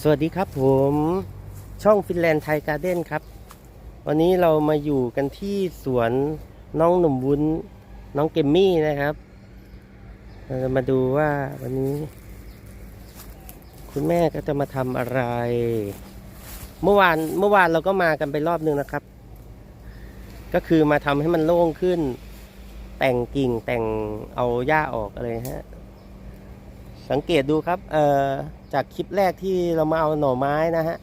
สวัสดีครับผมช่องฟินแลนด์ไทยการ์เด้นครับ วันนี้เรามาอยู่กันที่สวนน้องหนุ่มวุ้นน้องเกมมี่นะครับเราจะมาดูว่าวันนี้ คุณแม่ก็จะมาทำอะไร เมื่อวานเมื่อวานเราก็มากันไปรอบนึงนะครับ ก็คือมาทำให้มันโล่งขึ้น แต่งกิ่งแต่งเอาหญ้าออกอะไรฮะ สังเกตดูครับเอ่อจากคลิปแรกที่เรามาเอาหน่อไม้นะฮะ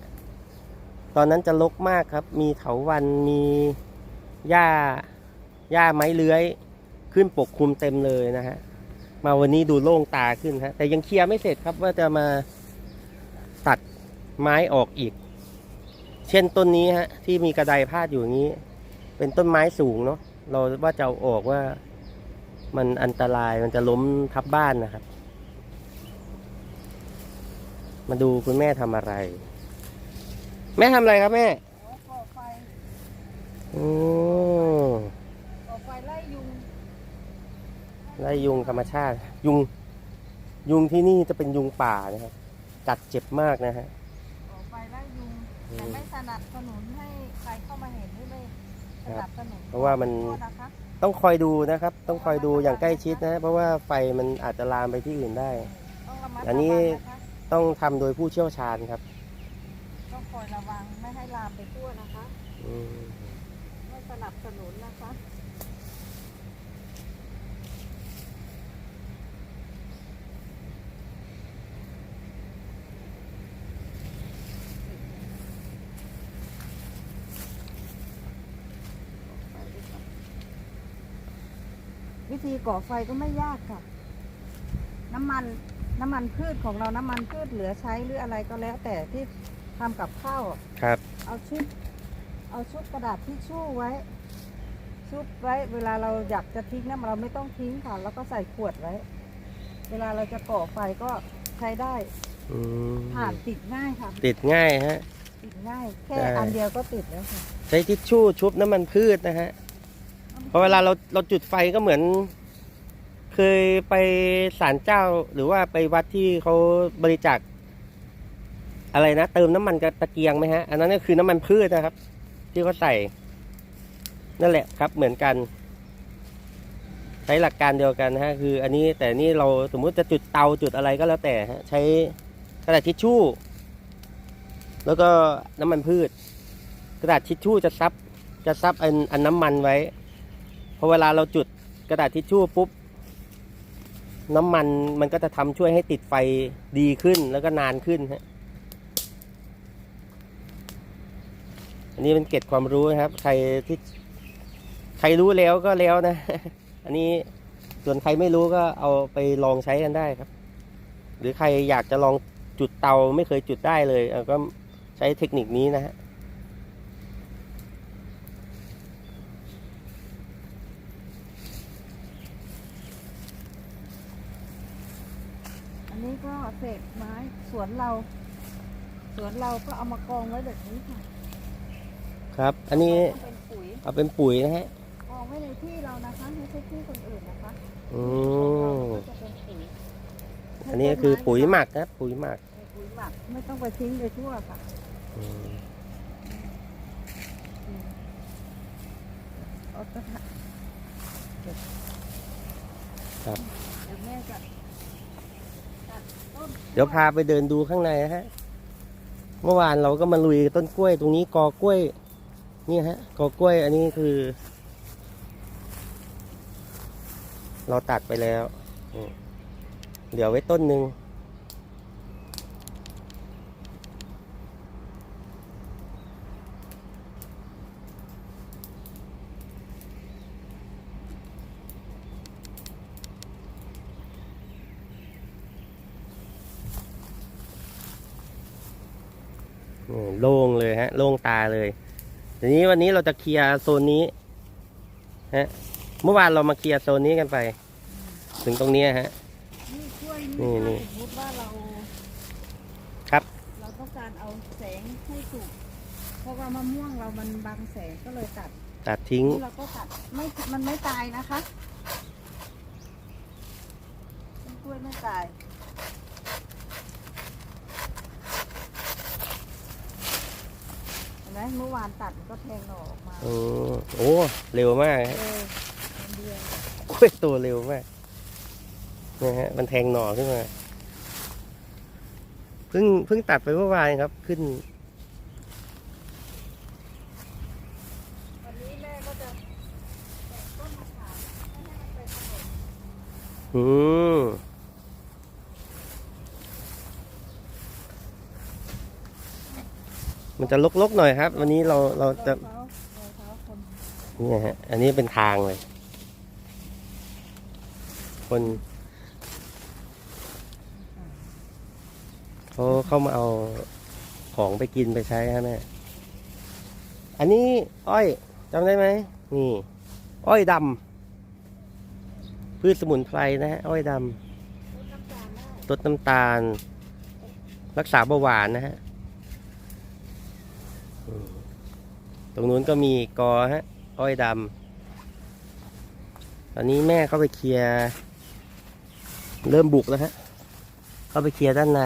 ตอนนั้นจะลกมากครับ มีเถาวันมีหญ้าหญ้าไม้เลื้อย ขึ้นปกคลุมเต็มเลยนะฮะ มาวันนี้ดูโล่งตาขึ้นฮะ แต่ยังเคลียร์ไม่เสร็จครับว่าจะมาตัดไม้ออกอีก เช่นต้นนี้ฮะ ที่มีกระไดพาดอยู่อย่างนี้ เป็นต้นไม้สูงเนาะ เราว่าจะเอาออกว่ามันอันตรายมันจะล้มทับบ้านนะครับ มาดูคุณแม่ทำอะไร แม่ทำอะไรครับแม่อ๋อก่อไฟโอ้ก่อไฟไล่ยุงไล่ยุงธรรมชาติ ยุง ยุงที่นี่จะเป็นยุงป่านะครับ กัดเจ็บมากนะฮะ ก่อไฟไล่ยุงอืมแต่ไม่สนับสนุนให้ใครเข้ามาเห็นหรือไม่สนับสนุนเพราะว่ามันขอโทษนะคะต้องคอยดูนะครับ ต้องคอยดูอย่างใกล้ชิดนะ เพราะว่าไฟมันอาจจะลามไปที่อื่นได้ ต้องระมัดอัระนนี้วังนะคะ ต้องทำโดยผู้เชี่ยวชาญครับต้องคอยระวังไม่ให้ลามไปทั่วนะคะอืมไม่สนับสนุนนะคะวิธีก่อไฟก็ไม่ยากค่ะ น้ำมัน น้ำมันพืชของเราน้ำมันพืชเหลือใช้หรืออะไรก็แล้ว แต่ที่ทำกับข้าวอะครับ เอาชุดเอาชุดกระดาษทิชชู่ไว้ ชุบไว้ เวลาเราอยากจะทิ้งนะเราไม่ต้องทิ้งค่ะแล้วก็ใส่ขวดไว้ เวลาเราจะก่อไฟก็ใช้ได้อืมถ่านติดง่ายค่ะ ติดง่ายฮะ ติดง่าย แค่ได้ อันเดียวก็ติดแล้วค่ะใช้ทิชชู่ชุบน้ำมันพืชนะฮะเพราะเวลาเราเราจุดไฟก็เหมือน เคยไปศาลเจ้าหรือว่าไปวัดที่เขาบริจาคอะไรนะ เติมน้ำมันกับตะเกียงไหมฮะ อันนั้นก็คือน้ำมันพืชนะครับ ที่เขาใส่ นั่นแหละครับ เหมือนกัน ใช้หลักการเดียวกันฮะ คือ อันนี้แต่นี่เราสมมุติจะจุดเตาจุดอะไรก็แล้วแต่ฮะใช้กระดาษทิชชู่ แล้วก็น้ำมันพืช กระดาษทิชชู่จะซับจะซับอันอันน้ำมันไว้พอเวลาเราจุดกระดาษทิชชู่ปุ๊บ น้ำมันมันก็จะทำช่วยให้ติดไฟดีขึ้นแล้วก็นานขึ้นฮะอันนี้เป็นเก็ดความรู้นะครับ ใครที่ใครรู้แล้วก็แล้วนะ อันนี้ส่วนใครไม่รู้ก็เอาไปลองใช้กันได้ครับ หรือใครอยากจะลองจุดเตาไม่เคยจุดได้เลยเก็ใช้เทคนิคนี้นะฮะ นนี้ก็เศษไม้สวนเรา สวนเราก็เอามากองไว้แบบนี้ค่ะครับ อันนี้เป็นปุ๋ยเอาเป็นปุ๋ยนะฮะกองไว้ในที่เรานะคะไม่ใช่ที่คนอื่นนะคะอืมจะเป็นปุ๋ยอันนี้ก็คือปุ๋ยหมักครับปุ๋ยหมักปุ๋ยหมักไม่ต้องไปทิ้งไปทั่วค่ะอืมเอากระถางเก็บครับเดี๋ยวแม่จะตัดต้น เดี๋ยวพาไปเดินดูข้างในนะฮะ เมื่อวานเราก็มาลุยต้นกล้วยตรงนี้กอกล้วย นี่ฮะกอกล้วยอันนี้คือ เราตัดไปแล้ว เหลือไว้ต้นหนึ่ง โล่งเลยฮะ โล่งตาเลยทีนี้วันนี้เราจะเคลียร์โซนนี้ฮะ เมื่อวานเรามาเคลียร์โซนนี้กันไป ถึงตรงนี้ฮะ นี่กล้วยนี่นี่นี่ ถ้าสมมติว่าเราครับ เราต้องการเอาแสงให้สุกเพราะว่ามะม่วงเรามันบังแสงก็เลยตัดตัดทิ้ง นี่เราก็ตัดไม่มันไม่ตายนะคะต้นกล้วยไม่ตาย เมื่อวานตัดมันก็แทงหน่อออกมาอืมโอ้เร็วมากเออเดือนกล้วยตัวเร็วมากนะฮะมันแทงหน่อขึ้นมาเพิ่งเพิ่งตัดไปเมื่อวานครับ ขึ้น วันนี้แม่ก็จะแตะต้นมะขามให้มันเป็นถนนอืม มันจะลกๆหน่อยครับ วันนี้เราเราจะนี่ฮะอันนี้เป็นทางเลย คนเขาเข้ามาเอาของไปกินไปใช้ฮะแม่อันนี้อ้อยจำได้ไหมนี่อ้อยดำพืชสมุนไพรนะฮะอ้อยดำต้นน้ำตาลได้ลดน้ำตาล รักษาเบาหวานนะฮะอืม ตรงนู้นก็มีกอฮะอ้อยดำตอนนี้แม่เข้าไปเคลียร์เริ่มบุกแล้วฮะ เข้าไปเคลียร์ด้านใน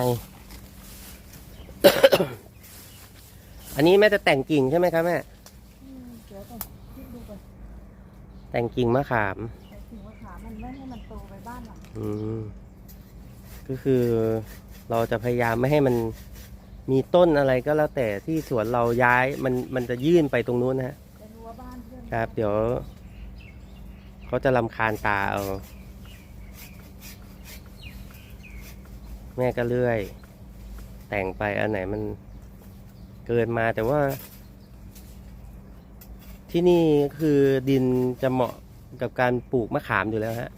อันนี้แม่จะแต่งกิ่งใช่ไหมครับแม่อืมเดี๋ยวก่อนคิดดูก่อนแต่งกิ่งมะขามแต่ถึงมะขาม มันไม่ให้มันโตไปบ้านหลังอืม ก็คือเราจะพยายามไม่ให้มัน มีต้นอะไรก็แล้วแต่ที่สวนเราย้ายมันมันจะยื่นไปตรงนู้นนะฮะเป็นรั้วบ้านเพื่อนครับ เดี๋ยว เขาจะลำคาญตาเอาแม่ก็เลื่อย แต่งไปอันไหนมันเกินมาแต่ว่า ที่นี่คือดินจะเหมาะกับการปลูกมะขามอยู่แล้วฮะ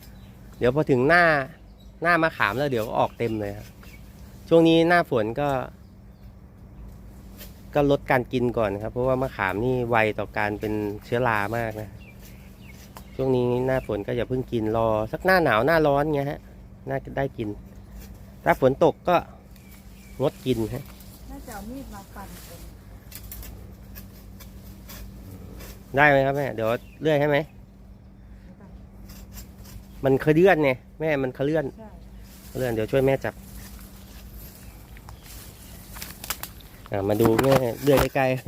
เดี๋ยวพอถึงหน้าหน้ามะขามแล้วเดี๋ยวก็ออกเต็มเลยครับช่วงนี้หน้าฝนก็ ก็ลดการกินก่อนครับ เพราะว่ามะขามนี่ไวต่อการเป็นเชื้อรามากนะ ช่วงนี้หน้าฝนก็อย่าเพิ่งกินรอ สักหน้าหนาวหน้าร้อนเงี้ยฮะ น่าจะได้กิน ถ้าฝนตกก็งดกินฮะน่าจะเอามีดมาฟันเป็นได้ไหมครับแม่ เดี๋ยวเลื่อยให้ไหม มันเคลื่อนไงแม่มันเคลื่อน ใช่เคลื่อนเดี๋ยวช่วยแม่จับ อ่ามาดูแม่เลื่อยใกล้ๆอะ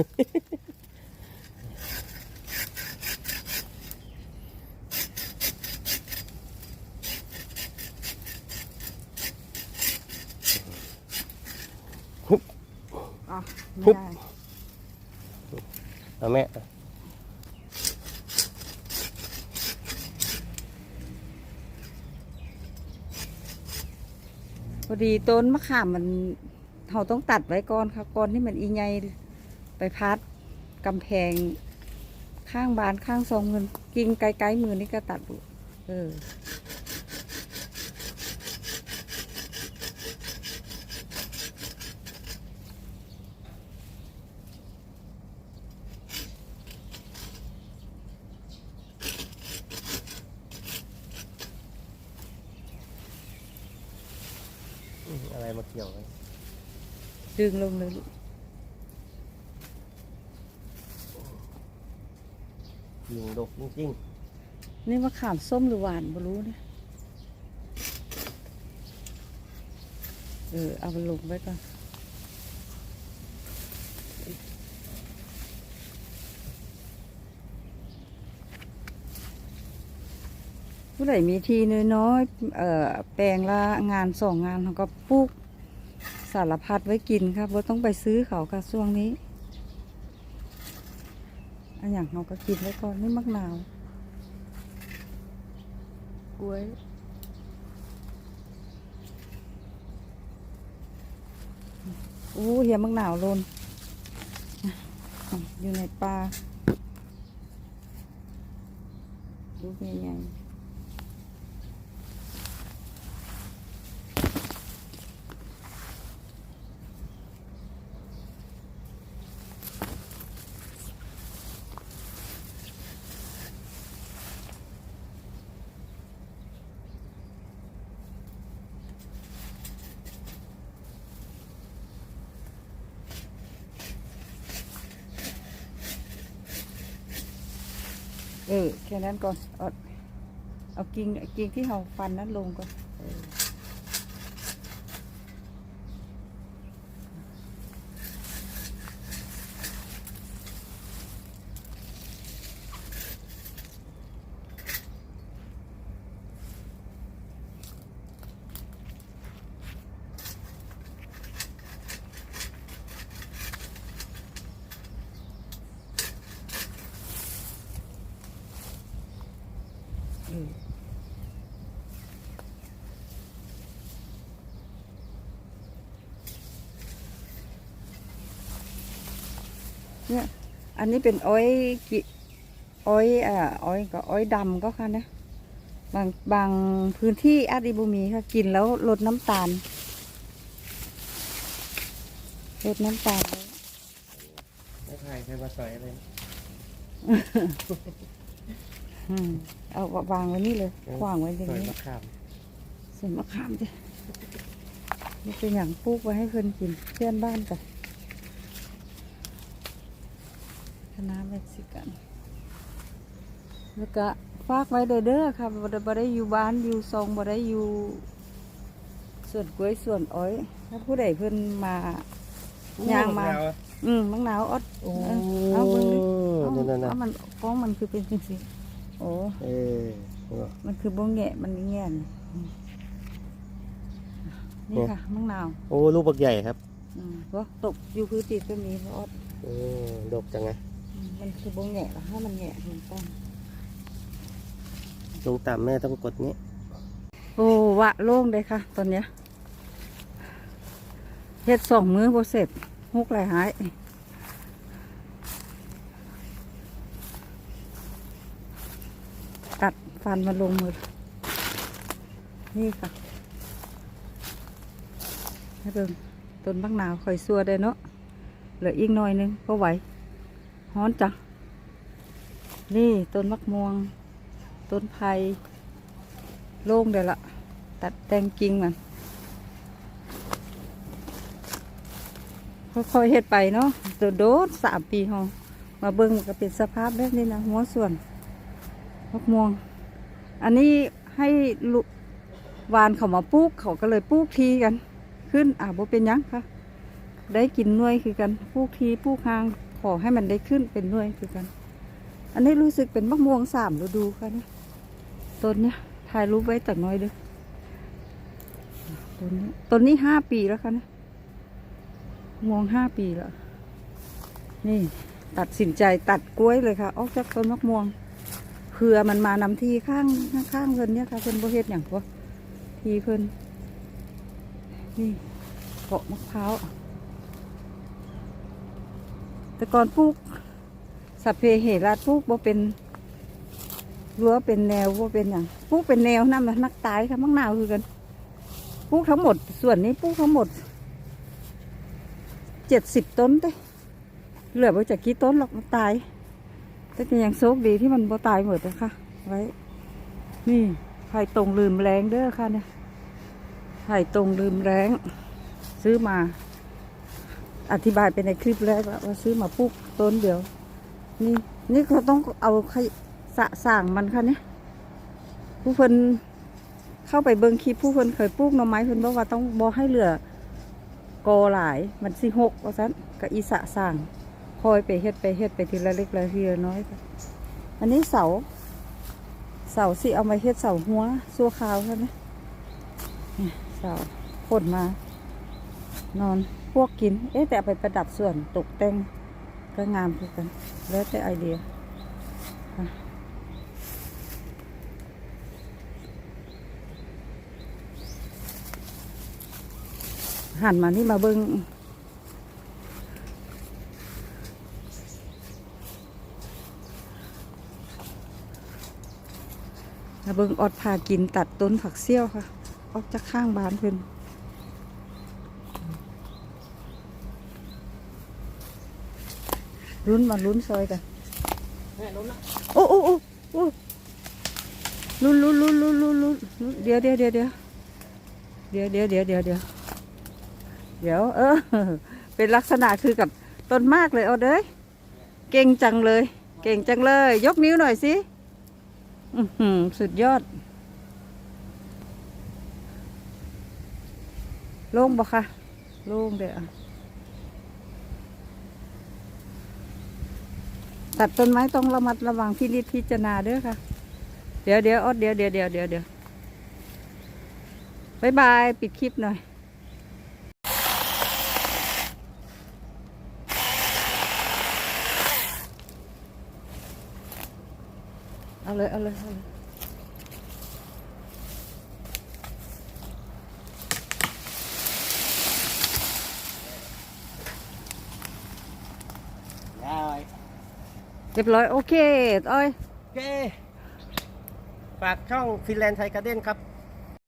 ฮึไม่บได้เอาแม่พอดีต้นมะขามมัน เราต้องตัดไว้ก่อนค่ะก่อนที่มันอีไงไปพัดกำแพง ข้างบ้านข้างซองเงินกิ่งไกลๆมือนี่ก็ตัดดูเอออะไรมาเกี่ยวไว้ ดึงลงเลยลูกยิงดกจริงนี่มะขามส้มหรือหวานไม่รู้เนี่ยเออ เอามันลงไว้ก่อนผู้ใดมีทีน้อยๆเอ่อแปลงละงานสองงานเขาก็ปลูก สารพัดไว้กินครับว่าต้องไปซื้อเขาค่ะช่วงนี้ อันอย่างเราก็กินไว้ก่อนนี่มะนาวกล้วยโอ้เหียมังหนาวลนอยู่ในป่าลูใหญ่ เออแค่นั้นก่อนเอาเอากิ่งกิ่งที่เราฟันนั้นลงก่อนเออ เนี่ย อันนี้เป็นอ้อยกิอ้อยอ่าอ้อยก็อ้อยดำก็ค่ะนะบางบางพื้นที่อาจจะบุมีค่ะกินแล้วลดน้ำตาลลดน้ำตาลไม่ใครใครมาสอยอะไรอืมเอาวางไว้นี่เลยขวางไว้อย่างสอยนี้มะขามส่วนมะขามจ้ะนี่เป็นอย่างปลูกไว้ให้เพื่อนกินเพื่อนบ้านกันคณะเม็กซิกันแล้วก็ฝากไว้เด้อเด้อค่ะบ่ได้บ่ได้อยู่บ้านอยู่ซองบ่ได้อยู่ส่วนกล้วยส่วนอ้อย ถ้าผู้ใดเพิ่นมาย่างมา อืมมังนาวอดโอ้เออเอาเบิ่งดิเอานั่นนั่นเอามันฟ้องมันคือเป็นจังซี่โอ้เออมันคือบ่แงะมันแง่นนี่ค่ะมังนาว โอ้ลูกบักใหญ่ครับอืมก็ตกอยู่พื้นติดก็มีเพราะอดเออดกจังไงอื มมันคือบ่แงะล่ะถ้ามันแงะมันต้องลงต่ำแม่ต้องกดนี้ โอ้วะโล่งเลยค่ะ ตอนเนี้ยเฮ็ดสองมื้อบ่เสร็จฮุกหลายหายตัดฟันมาลงมือ นี่ค่ะให้เบิ่งต้นบักหนาวคอยซัวได้เนาะเหลืออีกหน่อยหนึงก็ไหว ฮ้อนจัง นี่ต้นมักม่วง ต้นไผ่โล่งเดี๋ยวละตัดแต่งกิ่งมันค่อยๆเฮ็ดไปเนาะโดดโดดสามปีหองมาเบิ่งก็เป็นสภาพแบบนี้นะหัวส่วนมักม่วง อันนี้ให้ลุวานเขามาปลูกเขาก็เลยปลูกทีกัน ขึ้นอ่าบ่เป็นยังค่ะ ได้กินน่วยคือกันปลูกทีปลูกหาง อให้มันได้ขึ้นเป็นหน่วยคือกัน อันนี้รู้สึกเป็นมะม่วงสามฤดูค่ะเนี่ยต้นเนี้ยถ่ายรูปไว้แต่น้อยเด้อต้นนี้ต้นนี้ห้าปีแล้วค่ะเนี่ยมะม่วงห้าปีแล้ว นี่ตัดสินใจตัดกล้วยเลยค่ะ ออกจากต้นมะม่วงเผื่อมันมานำที่ข้างข้างเพิ่นเนี่ยค่ะเพิ่นบ่เฮ็ดอย่างพวกทีเพิ่นนี่เกาะมะพร้าว แต่ก่อนปลูกสัพเพเหระปลูกบ่เป็นรั้วเป็นแนวบ่เป็นอย่างปลูกเป็นแนวนั่นมันนักตายค่ะมักนาวคือกันปลูกทั้งหมด ส่วนนี้ปลูกทั้งหมดเจ็ดสิบต้นเด้เหลือไปจากกี่ต้นหรอกมันตาย แต่ก็ยังโชคดีที่มันบ่ตายหมดนะคะไว้ นี่ไผ่ตรงลืมแรงเด้อค่ะเนี่ยไผ่ตรงลืมแรง ซื้อมา อธิบายไปในคลิปแรกแล้วว่าซื้อมาปลูกต้นเดียว นี่นี่เขาต้องเอาขสะสางมันค่ะเนี่ยผู้เพิ่นเข้าไปเบิ่งคลิปผู้เพิ่นเคยปลูกหน่อไม้เพิ่นบอกว่าต้องบ่ให้เหลือกอหลายมันสิหกว่าซั่นกับอีสะสางคอยไปเฮ็ดไปเฮ็ดไปทีละเล็กละทีละน้อย อันนี้เสา เสาสิเอามาเฮ็ดเสาหัวซัวขาวใช่ไหมเสาขนมา นอน วกกิน เอ๊ะแต่ไปประดับส่วนตกแต่งก็งามคือกัน แล้วแต่ไอเดียหันมานี่มาเบิงมาเบิงออดพากินตัดต้นผักเซี่ยวค่ะ ออกจากข้างบ้านเพิ่อน ลุ้นมาลุ้นซอยกันแม่ล้มละโอ้โอ้โอ้โอ้ลุ้นลุ้นลุ้นลุ้นลุ้นลุ้นลุ้นเดี๋ยวเดี๋ยวเดี๋ยวเดี๋ยวเดี๋ยวเดี๋ยวเดี๋ยวเดี๋ยวเดี๋ยวเดี๋ยวเออ เป็นลักษณะคือกับต้นมากเลยเอาเด้ยเก่งจังเลย เก่งจังเลย ยกนิ้วหน่อยสิอื้อหือสุดยอดโล่งบ่คะโล่งเด้อ ตัดต้นไม้ต้องระมัดระวังพินิจพิจารณาเด้อค่ะ เดี๋ยวเดี๋ยวอดเดี๋ยวเดี๋ยวเดี๋ยวเดี๋ยวเดี๋ยวบายบายปิดคลิปหน่อยเอาเลยเอาเลยเอาเลย เรียบร้อย โอเคอ้อย โอเค ฝากช่องฟินแลนด์ไทยการ์เด้นครับ